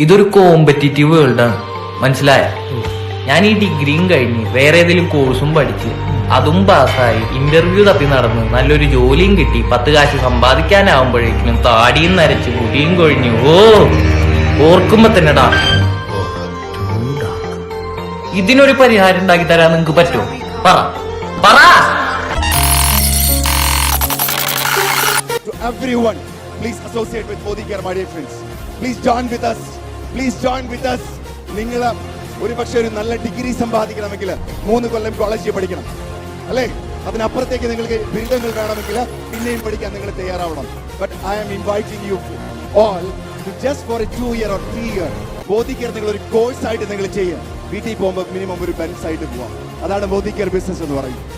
ഇതൊരു കോമ്പറ്റീറ്റീവ് വേൾഡാണ് മനസ്സിലായ? ഞാൻ ഈ ഡിഗ്രിയും കഴിഞ്ഞ് വേറെ ഏതെങ്കിലും കോഴ്സും പഠിച്ച് അതും പാസ്സായി ഇന്റർവ്യൂ തപ്പി നടന്ന് നല്ലൊരു ജോലിയും കിട്ടി. പത്ത് കാശ് സമ്പാദിക്കാനാവുമ്പോഴേക്കും താടിയും നരച്ച് മുടിയും കൊഴിഞ്ഞു. ഓ ഓർക്കുമ്പോ തന്നെടാ. ഇതിനൊരു പരിഹാരം ഉണ്ടാക്കി തരാൻ നിങ്ങക്ക് പറ്റുമോ പറ. പറ. Everyone, please associate with Modi Care, my friends. Please join with us. Please join with us നിങ്ങൾ ഒരു പക്ഷേ ഒരു നല്ല ഡിഗ്രി സമ്പാദിക്കണമെങ്കിൽ മൂന്ന് കൊല്ലം കോളേജിൽ പഠിക്കണം. അല്ലേ? അതിനപ്പുറത്തേക്ക് നിങ്ങൾക്ക് ബിരുദങ്ങൾ വേണമെങ്കിൽ പിന്നെയും പഠിക്കാൻ നിങ്ങൾ തയ്യാറാവണം. But I am inviting you all just for a two year or three year ബോധിക്കർ നിങ്ങൾ ഒരു കോഴ്സ് ആയിട്ട് നിങ്ങൾ ചെയ്യുക വീട്ടിൽ പോകുമ്പോൾ മിനിമം ഒരു ബെൻസ് ആയിട്ട് പോവാം. അതാണ് ബോധിക്കർ ബിസിനസ് എന്ന് പറയുന്നത്